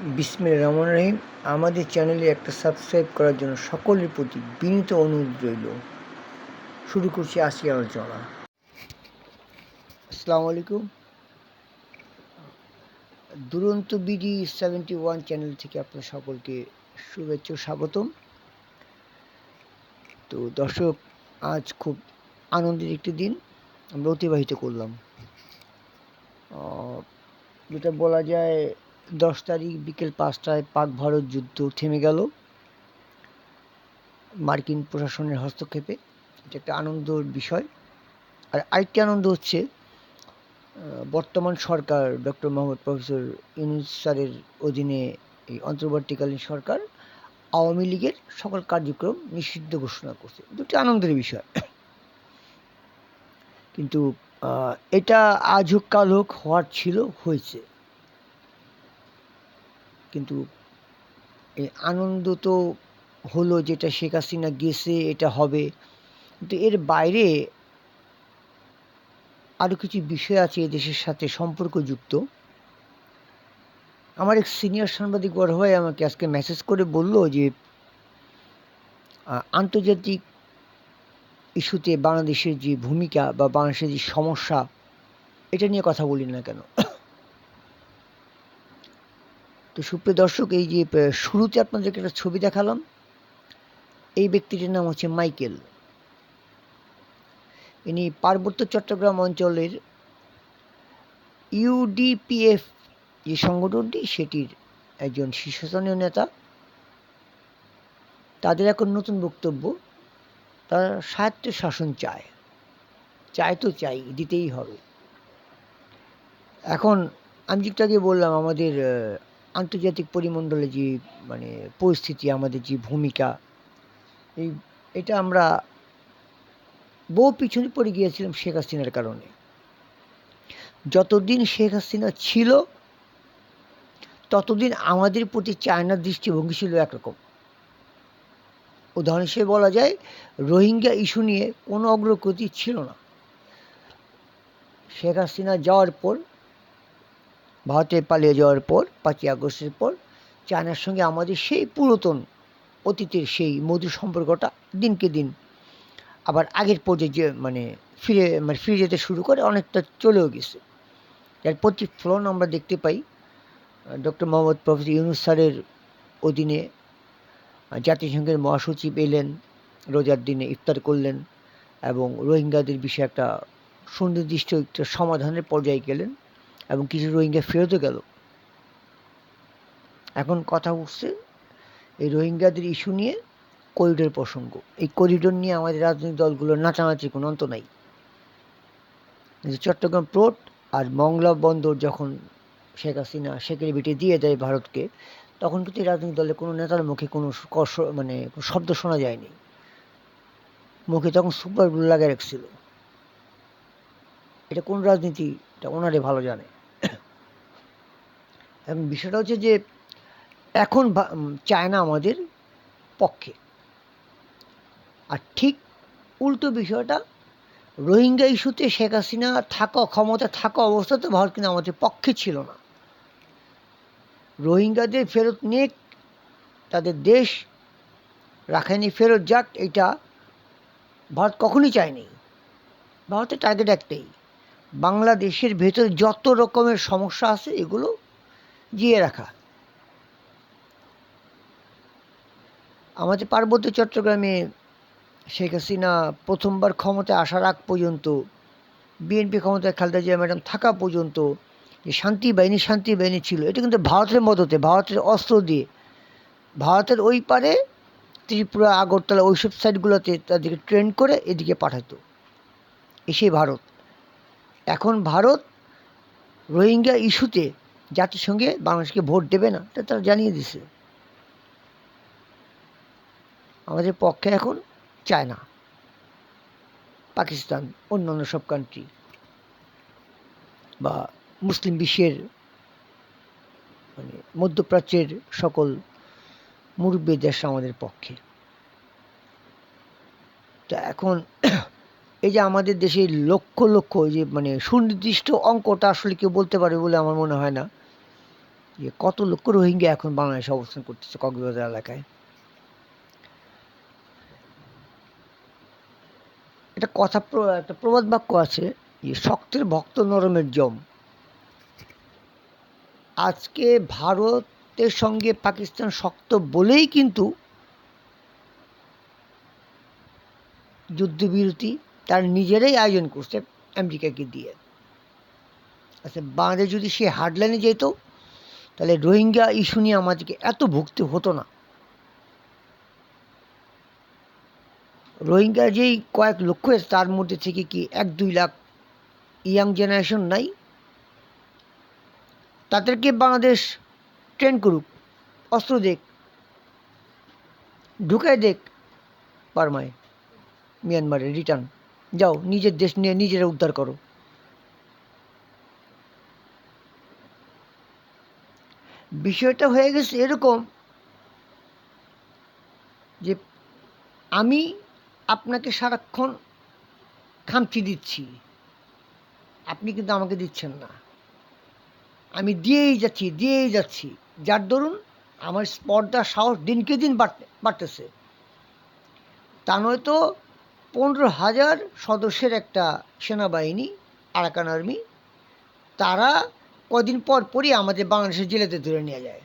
বিসমিল রহমান রহিম। আমাদের চ্যানেলে একটা সাবস্ক্রাইব করার জন্য সকলের প্রতি বিনীত অনুরোধ রইল। শুরু করছি আজকে আলোচনা। আসসালামু আলাইকুম। দুরন্ত বিডি সেভেন্টি ওয়ান চ্যানেল থেকে আপনার সকলকে শুভেচ্ছা স্বাগতম। তো দর্শক, আজ খুব আনন্দের একটি দিন আমরা অতিবাহিত করলাম। যেটা বলা যায় দশ তারিখ বিকেল পাঁচটায় পাক ভারত যুদ্ধ থেমে গেল। মার্কিন প্রশাসনের হস্তক্ষেপে। এটা একটা আনন্দর বিষয়। আর আরেকটি আনন্দ হচ্ছে বর্তমান সরকার ডক্টর মোহাম্মদ প্রফেসর ইউনুস স্যারের অধীনে এই অন্তর্বর্তীকালীন সরকার আওয়ামী লীগের সকল কার্যক্রম নিষিদ্ধ ঘোষণা করছে। দুটি আনন্দের বিষয়। কিন্তু এটা আজ হোক, কাল হোক, হওয়ার ছিল, হয়েছে। কিন্তু এই আনন্দ তো হলো যেটা শেখ হাসিনা গেছে, এটা হবে। কিন্তু এর বাইরে আরও কিছু বিষয় আছে দেশের সাথে সম্পর্কযুক্ত। আমার এক সিনিয়র সাংবাদিক বড় ভাই আমাকে আজকে মেসেজ করে বলল যে আন্তর্জাতিক ইস্যুতে বাংলাদেশের যে ভূমিকা বা বাংলাদেশের যে সমস্যা, এটা নিয়ে কথা বলি না কেন? তো সুপ্রিয় দর্শক, এই যে শুরুতে আপনাদেরকে একটা ছবি দেখালাম। এই ব্যক্তিটির নাম হচ্ছে মাইকেল। ইনি পার্বত্য চট্টগ্রাম অঞ্চলের ইউডিপিএফ যে সংগঠনটি, সেটির একজন শীর্ষস্থানীয় নেতা। তাদের এখন নতুন বক্তব্য, তারা স্বায়ত্ত শাসন চায়। চায় তো চাই, দিতেই হবে। এখন আমি যেটা আগে বললাম, আমাদের আন্তর্জাতিক পরিমণ্ডলে যে মানে পরিস্থিতি, আমাদের যে ভূমিকা, এই, এটা আমরা বহু পিছনে পড়ে গিয়েছিলাম শেখ হাসিনার কারণে। যতদিন শেখ হাসিনা ছিল, ততদিন আমাদের প্রতি চায়নার দৃষ্টিভঙ্গি ছিল একরকম। উদাহরণ হিসেবে বলা যায়, রোহিঙ্গা ইস্যু নিয়ে কোনো অগ্রগতি ছিল না। শেখ হাসিনা যাওয়ার পর ভারতে পালিয়ে যাওয়ার পর, পাঁচই আগস্টের পর, চায়নার সঙ্গে আমাদের সেই পুরাতন অতীতের সেই মধুর সম্পর্কটা দিনকে দিন আবার আগের পর্যায়ে যে মানে ফিরে মানে ফিরে যেতে শুরু করে অনেকটা চলেও গেছে। এর প্রতিফলন আমরা দেখতে পাই ডক্টর মোহাম্মদ প্রফেসর ইউনুস স্যারের অধীনে জাতিসংঘের মহাসচিব এলেন, রোজার দিনে ইফতার করলেন এবং রোহিঙ্গাদের বিষয়ে একটা সুনির্দিষ্ট একটা সমাধানের পর্যায়ে গেলেন। এবং কিছু রোহিঙ্গা ফেরতও গেল। এখন কথা উঠছে এই রোহিঙ্গাদের ইস্যু নিয়ে করিডোর প্রসঙ্গ। এই করিডোর নিয়ে আমাদের রাজনৈতিক দলগুলোর নাচানাচির কোনো অন্ত নাই। চট্টগ্রাম পোর্ট আর মংলা বন্দর যখন শেখ হাসিনা বিটে দিয়ে দেয় ভারতকে, তখন কিন্তু রাজনৈতিক দলের কোনো নেতার মুখে কোনো মানে শব্দ শোনা যায়নি। মুখে তখন সুপার গ্লু লাগিয়ে রাখছিল। এটা কোন রাজনীতি? এটা ওনারে ভালো জানে। এবং বিষয়টা হচ্ছে যে এখন চায়না আমাদের পক্ষে। আর ঠিক উল্টো বিষয়টা, রোহিঙ্গা ইস্যুতে শেখ হাসিনা থাকা ক্ষমতা থাকা অবস্থাতে ভারত কিন্তু আমাদের পক্ষে ছিল না। রোহিঙ্গাদের ফেরত নিয়ে তাদের দেশ রাখাইনি, ফেরত যাক, এটা ভারত কখনোই চায়নি। ভারতের টার্গেট একটাই। বাংলাদেশের ভেতরে যত রকমের সমস্যা আছে, এগুলো জিয়ে রাখা। আমাদের পার্বত্য চট্টগ্রামে শেখ হাসিনা প্রথমবার ক্ষমতায় আসার আগ পর্যন্ত, বিএনপি ক্ষমতায় খালেদা জিয়া ম্যাডাম থাকা পর্যন্ত যে শান্তি বাহিনী শান্তি বাহিনী ছিল, এটা কিন্তু ভারতের মদতে, ভারতের অস্ত্র দিয়ে। ভারতের ওই পারে ত্রিপুরা, আগরতলা ওইসব সাইডগুলোতে তাদেরকে ট্রেন করে এদিকে পাঠাতো। এসে ভারত। এখন ভারত রোহিঙ্গা ইস্যুতে জাতিসংঘে বাংলাদেশকে ভোট দেবে না, এটা তারা জানিয়ে দিছে। আমাদের পক্ষে এখন চায়না, পাকিস্তান, অন্যান্য সব কান্ট্রি বা মুসলিম বিশ্বের মানে মধ্যপ্রাচ্যের সকল মুরব্বী দেশ আমাদের পক্ষে। তো এখন এই যে আমাদের দেশে লক্ষ লক্ষ যে মানে সুনির্দিষ্ট অঙ্কটা আসলে কেউ বলতে পারে বলে আমার মনে হয় না। যে কত লক্ষ রোহিঙ্গা এখন বাংলাদেশে অবস্থান করতেছে কক্সবাজার এলাকায়? একটা কথা একটা প্রবাদ বাক্য আছে, যে শক্তের ভক্ত নরমের জম। আজকে ভারতের সঙ্গে পাকিস্তান শক্ত বলেই কিন্তু যুদ্ধবিরতি তার নিজেরাই আয়োজন করছে আমেরিকাকে দিয়ে। আচ্ছা বাংলাদেশ যদি সে হার্ডলাইনে যেত তাহলে রোহিঙ্গা ইস্যু নিয়ে আমাদেরকে এত ভুগতে হতো না। রোহিঙ্গা যেই কয়েক লক্ষ তার মধ্যে থেকে কি এক দুই লাখ ইয়াং জেনারেশন নাই? তাদেরকে বাংলাদেশ ট্রেন করুক, অস্ত্র দেখ, ঢুকাই দেখ বার্মায় মিয়ানমারে রিটার্ন যাও, নিজের দেশ নিয়ে নিজেরা উদ্ধার করো। বিষয়টা হয়ে গেছে এরকম যে আমি আপনাকে সারাক্ষণ খামচি দিচ্ছি। আপনি কিন্তু আমাকে দিচ্ছেন না। আমি দিয়েই যাচ্ছি দিয়েই যাচ্ছি। যার দরুন আমার স্পর্ধা সাহস দিনকে দিন বাড়তে, বাড়তেছে। তা নয়তো পনেরো হাজার সদস্যের একটা সেনাবাহিনী, আরাকান আর্মি, তারা কদিন পর পরই আমাদের বাংলাদেশের জেলেতে ধরে নিয়ে যায়।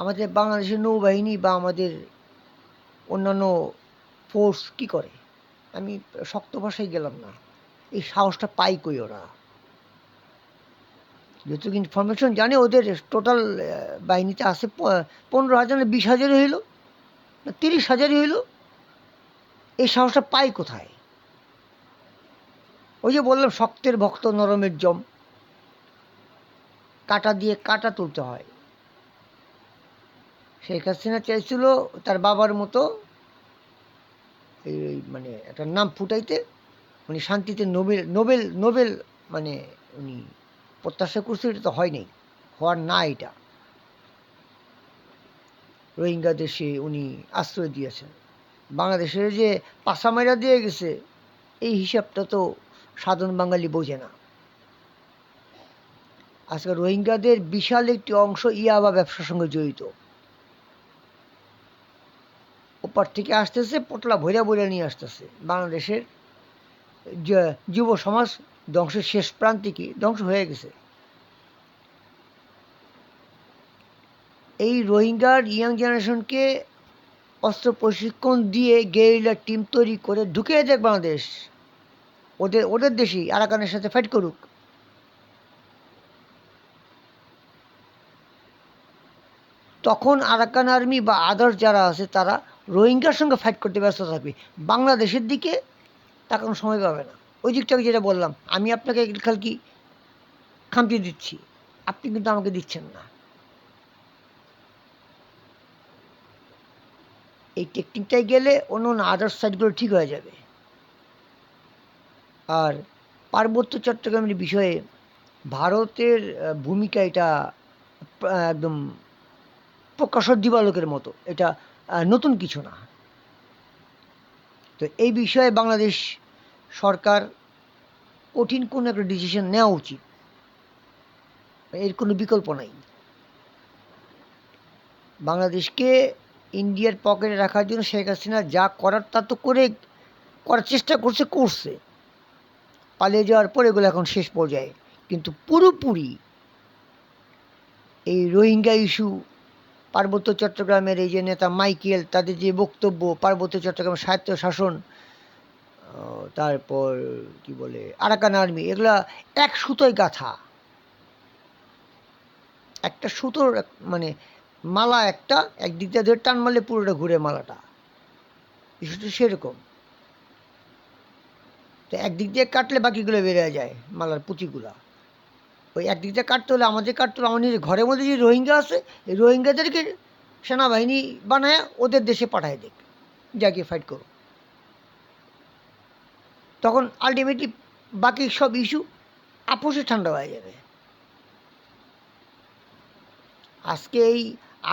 আমাদের বাংলাদেশের নৌবাহিনী বা আমাদের অন্যান্য ফোর্স কি করে? আমি শক্ত ভাষায় গেলাম না। এই সাহসটা পাই কই ওরা? যতটুকু ইনফরমেশন জানে, ওদের টোটাল বাহিনীতে আছে পনেরো হাজার বিশ হাজারই হইল? না তিরিশ হাজারই হইল? এই সাহসটা পাই কোথায়? ওই যে বললাম, শক্তের ভক্ত নরমের জম। কাটা দিয়ে কাটা তুলতে হয়। শেখ হাসিনা চাইছিল তার বাবার মতো এই মানে একটা নাম ফুটাইতে, উনি শান্তিতে নোবেল নোবেল নোবেল মানে উনি প্রত্যাশা করছে, এটা তো হয় নাই, হওয়ার না এটা। রোহিঙ্গা দেশে উনি আশ্রয় দিয়েছেন। বাংলাদেশের যে পাশামাইরা দিয়ে গেছে, এই হিসাবটা তো সাধারণ বাঙালি বোঝে না। আজকে রোহিঙ্গাদের বিশাল একটি অংশ ইয়াবা ব্যবসার সঙ্গে জড়িত। ওপার থেকে আসতেছে, পটলা ভৈরা ভৈরা নিয়ে আসতেছে। বাংলাদেশের যুব সমাজ ধ্বংসের শেষ প্রান্তে কি? ধ্বংস হয়ে গেছে। এই রোহিঙ্গার ইয়াং জেনারেশনকে অস্ত্র প্রশিক্ষণ দিয়ে গেরিলা টিম তৈরি করে ঢুকিয়ে দেখ বাংলাদেশ। ওদের ওদের দেশেই আরাকানের সাথে ফাইট করুক। তখন আরাকান আর্মি বা আদার্স যারা আছে, তারা রোহিঙ্গার সঙ্গে ফাইট করতে ব্যস্ত থাকবে। বাংলাদেশের দিকে তাকানো সময় পাবে না। ওই দিকটাকে যেটা বললাম, আমি আপনাকে খাল কি খামতি দিচ্ছি। আপনি কিন্তু আমাকে দিচ্ছেন না। এই টেকনিকটাই গেলে অন্য অন্য আদার্স সাইডগুলো ঠিক হয়ে যাবে। আর পার্বত্য চট্টগ্রামের বিষয়ে ভারতের ভূমিকা এটা একদম প্রকাশক দিবালোকের মতো। এটা নতুন কিছু না। তো এই বিষয়ে বাংলাদেশ সরকার কঠিন কোনো একটা ডিসিশন নেওয়া উচিত। এর কোনো বিকল্প নাই। বাংলাদেশকে ইন্ডিয়ার পকেটে রাখার জন্য শেখ হাসিনা যা করার তা তো করে, করার চেষ্টা করছে করছে। পালিয়ে যাওয়ার পর এগুলো এখন শেষ পর্যায়ে। কিন্তু পুরোপুরি এই রোহিঙ্গা ইস্যু, পার্বত্য চট্টগ্রামের এই যে নেতা মাইকেল, তাদের যে বক্তব্য, পার্বত্য চট্টগ্রামের স্বায়ত্ত শাসন তারপর কি বলে, আরাকান আর্মি, এগুলা এক সুতোয় গাথা। একটা সুতোর মানে মালা একটা, একদিক দিয়ে ধরে টান মারলে পুরোটা ঘুরে মালাটা। ইস্যুটা সেরকম। তো একদিক দিয়ে কাটলে বাকিগুলো বেড়ে যায়, মালার পুঁতিগুলা। ওই একদিক দিয়ে কাটতে হলে আমাদের কাটতে হলে আমাদের ঘরের মধ্যে যে রোহিঙ্গা আছে, এই রোহিঙ্গাদেরকে সেনাবাহিনী বানায় ওদের দেশে পাঠায় দেখ যা গিয়ে ফাইট করো। তখন আলটিমেটলি বাকি সব ইস্যু আপোষে ঠান্ডা হয়ে যাবে। আজকে এই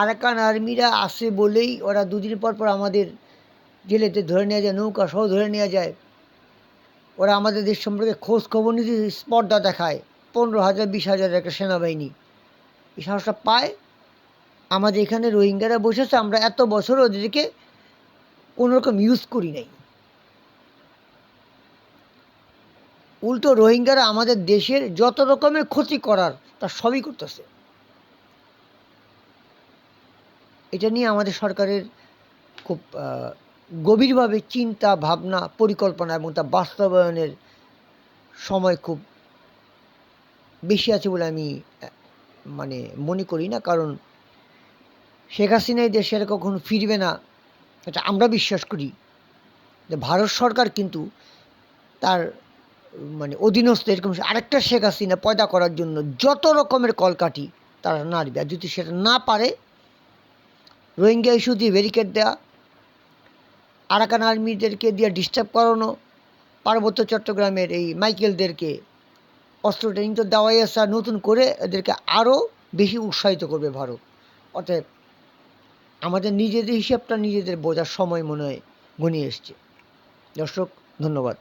আরাকান আর্মিরা আসে বলেই ওরা দুদিন পর পর আমাদের জেলেতে ধরে নেওয়া যায়, নৌকা সহ ধরে নেওয়া যায়। ওরা আমাদের দেশ সম্পর্কে খোঁজ খবর নিতে স্পর্ধা দেখায়, পনেরো হাজার, বিশ হাজার একটা সেনাবাহিনী। এই সাহসটা পায়। আমাদের এখানে রোহিঙ্গারা বসেছে আমরা এত বছর ওদেরকে কোনোরকম ইউজ করি নাই। উল্টো রোহিঙ্গারা আমাদের দেশের যত রকমের ক্ষতি করার তা সবই করতেছে। এটা নিয়ে আমাদের সরকারের খুব গভীরভাবে চিন্তা, ভাবনা, পরিকল্পনা এবং তা বাস্তবায়নের সময় খুব বেশি আছে বলে আমি মানে মনে করি না। কারণ শেখ হাসিনা এই দেশে আর কখনো ফিরবে না, এটা আমরা বিশ্বাস করি। যে ভারত সরকার কিন্তু তার মানে অধীনস্থ এরকম আরেকটা শেখ হাসিনা পয়দা করার জন্য যত রকমের কলকাঠি তারা নাড়বে। আর যদি সেটা না পারে, রোহিঙ্গা ইস্যু দিয়ে ব্যারিকেড দেওয়া আরাকান আর্মিদেরকে দিয়ে ডিস্টার্ব করানো, পার্বত্য চট্টগ্রামের এই মাইকেলদেরকে অস্ত্র ট্রেনিং তো দেওয়াই আর নতুন করে এদেরকে আরও বেশি উৎসাহিত করবে ভারত। অতএব আমাদের নিজেদের হিসাবটা নিজেদের বোঝার সময় মনে হয় ঘনিয়ে এসছে। দর্শক, ধন্যবাদ।